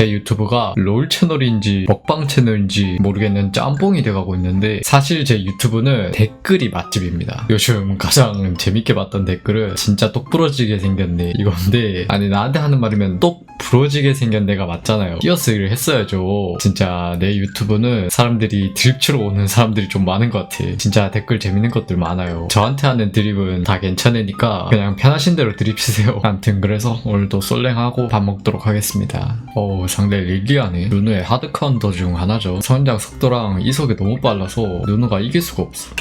제 유튜브가 롤 채널인지 먹방 채널인지 모르겠는 짬뽕이 돼가고 있는데 사실 제 유튜브는 댓글이 맛집입니다. 요즘 가장 재밌게 봤던 댓글은 진짜 똑 부러지게 생겼네 이건데 아니 나한테 하는 말이면 똑 부러지게 생겼네가 맞잖아요. 띄어쓰기를 했어야죠. 진짜 내 유튜브는 사람들이 드립치러 오는 사람들이 좀 많은 것 같아. 진짜 댓글 재밌는 것들 많아요. 저한테 하는 드립은 다 괜찮으니까 그냥 편하신 대로 드립치세요. 아무튼 그래서 오늘도 솔랭하고 밥 먹도록 하겠습니다. 어 상대 릴리아네. 누누의 하드 카운터 중 하나죠. 선장 속도랑 이속이 너무 빨라서 누누가 이길 수가 없어.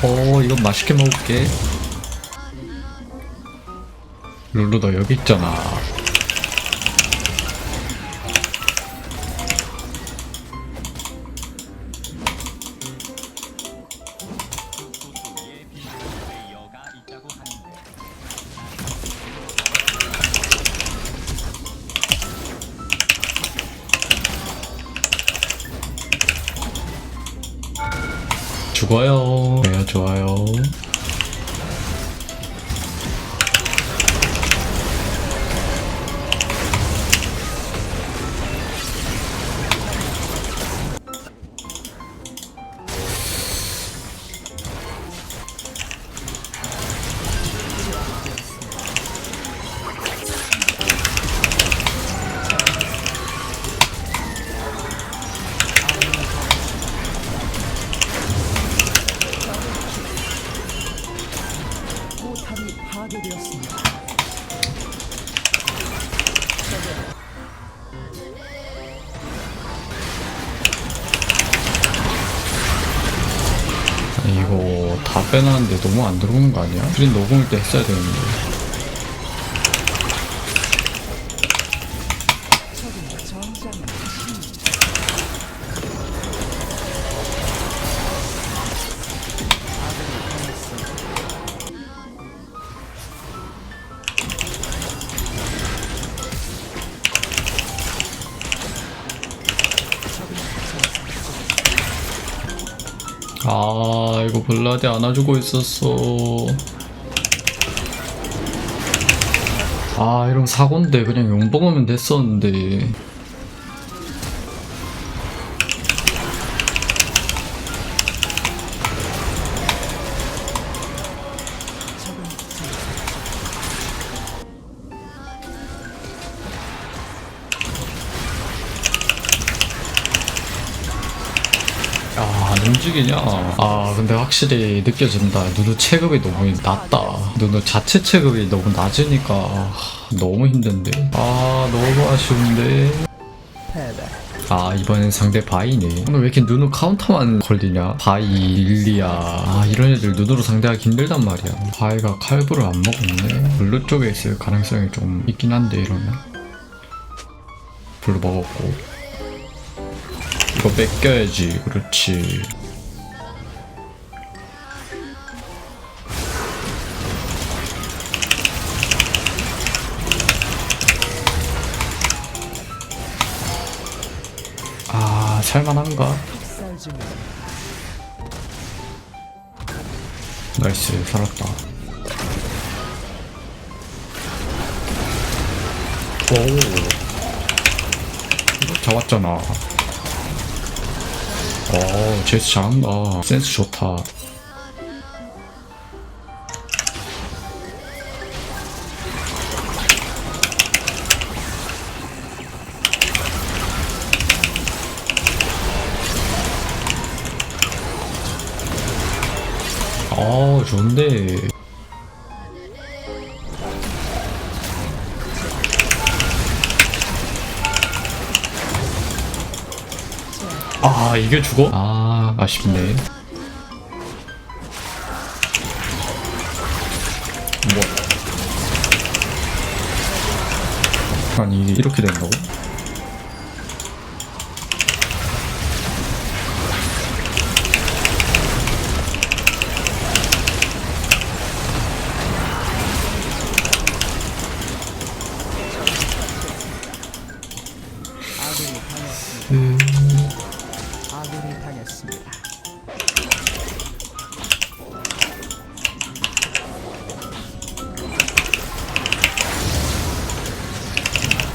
어 이건 맛있게 먹을게. 룰루 너 여기 있잖아. 죽어요. 좋아요. 이거 다 빼놨는데 너무 안 들어오는 거 아니야? 프린 녹음일 때 했어야 되는데. 아, 이거 블라디 안아주고 있었어. 아, 이러면 사고인데 그냥 용범하면 됐었는데. 야, 안 움직이냐? 아, 근데 확실히 느껴진다. 누누 체급이 너무 낮다. 누누 자체 체급이 너무 낮으니까 아, 너무 힘든데. 아, 너무 아쉬운데. 아, 이번엔 상대 바이네. 오늘 왜 이렇게 누누 카운터만 걸리냐? 바이, 릴리아. 아, 이런 애들 누누로 상대하기 힘들단 말이야. 바이가 칼부를 안 먹었네. 블루 쪽에 있을 가능성이 좀 있긴 한데, 이러면. 블루 먹었고. 이거 뺏겨야지. 그렇지. 아, 살만한가? 나이스, 살았다. 오. 잡았잖아. 어, 제스 잘한다. 센스 좋다. 어, 좋은데. 이게 죽어? 아, 아쉽네. 뭐. 아니, 이게 이렇게 된다고?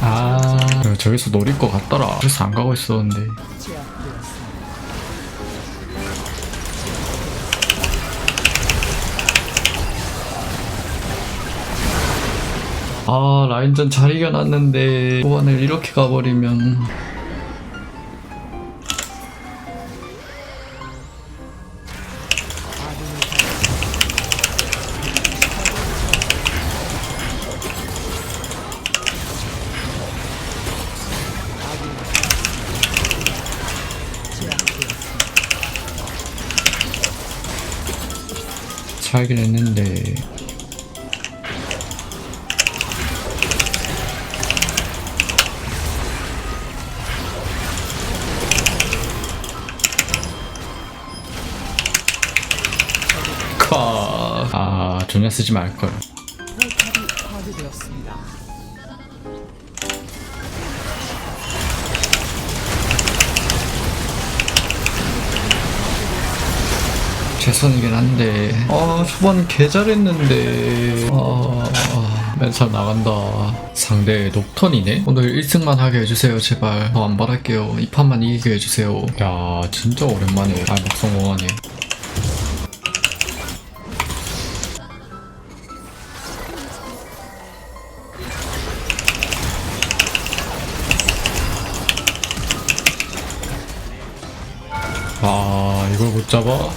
아 저기서 노릴 것 같더라 그래서 안 가고 있었는데. 아 라인전 잘 이겨놨는데 후반을 이렇게 가버리면 살긴 했는데 카. 아 전혀 쓰지 말걸 최선이긴 한데. 아 초반 개 잘했는데. 아 맨살 나간다. 상대 녹턴이네? 오늘 1승만 하게 해주세요 제발. 더 안 바랄게요. 이 판만 이기게 해주세요. 야 진짜 오랜만에 알막 성공하네. 아 이걸 못 잡아?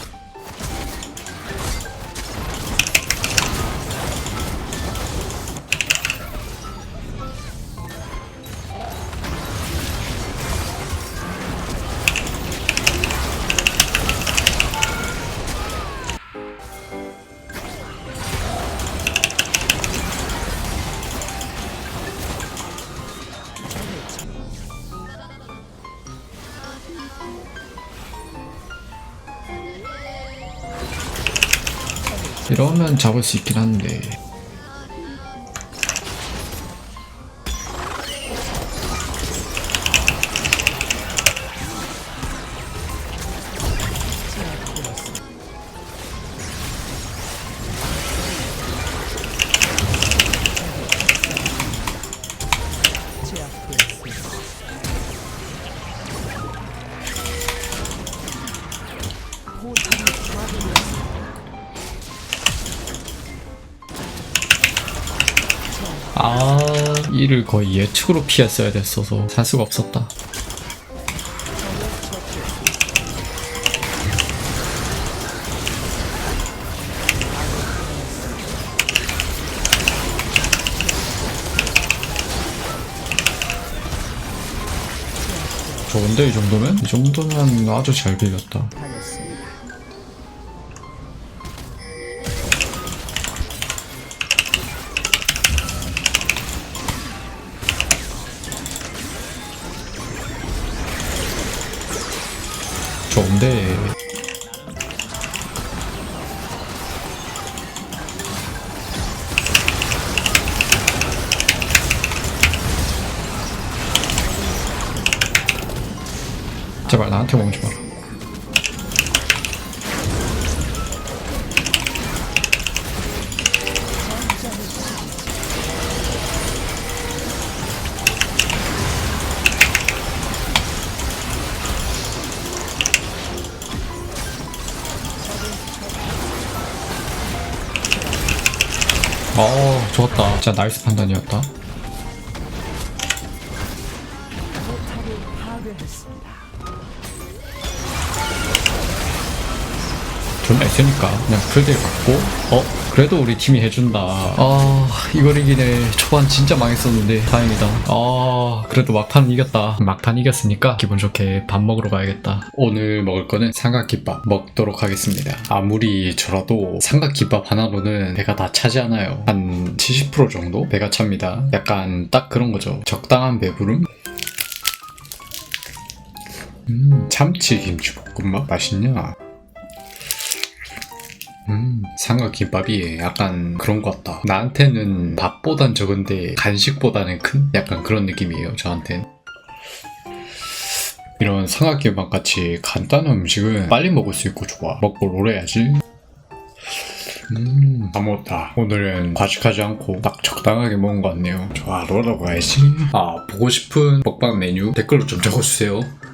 이러면 잡을 수 있긴 한데 이를 거의 예측으로 피했어야 됐어서 살 수가 없었다 좋은데 이 정도면? 이 정도면 아주 잘 당했습니다. 좋은데. 제발 나한테 마 어 좋았다. 진짜 나이스 판단이었다 존나? 있으니까. 그냥 풀딜 갖고 어 그래도 우리 팀이 해준다. 아 이걸 이기네. 초반 진짜 망했었는데. 다행이다. 아 그래도 막판 이겼다. 막판 이겼으니까 기분 좋게 밥 먹으러 가야겠다. 오늘 먹을 거는 삼각김밥 먹도록 하겠습니다. 아무리 저라도 삼각김밥 하나로는 배가 다 차지 않아요. 한 70% 정도 배가 찹니다. 약간 딱 그런 거죠. 적당한 배부름? 음, 참치 김치볶음밥 맛있냐? 음, 삼각김밥이 약간 그런 것 같다. 나한테는 밥보단 적은데 간식보다는 큰? 약간 그런 느낌이에요, 저한텐. 이런 삼각김밥 같이 간단한 음식은 빨리 먹을 수 있고 좋아. 먹고 해야지. 음, 음, 다 먹었다. 오늘은 과식하지 않고 딱 적당하게 먹은 것 같네요. 좋아, 로러 가야지. 아, 보고 싶은 먹방 메뉴 댓글로 좀 적어주세요.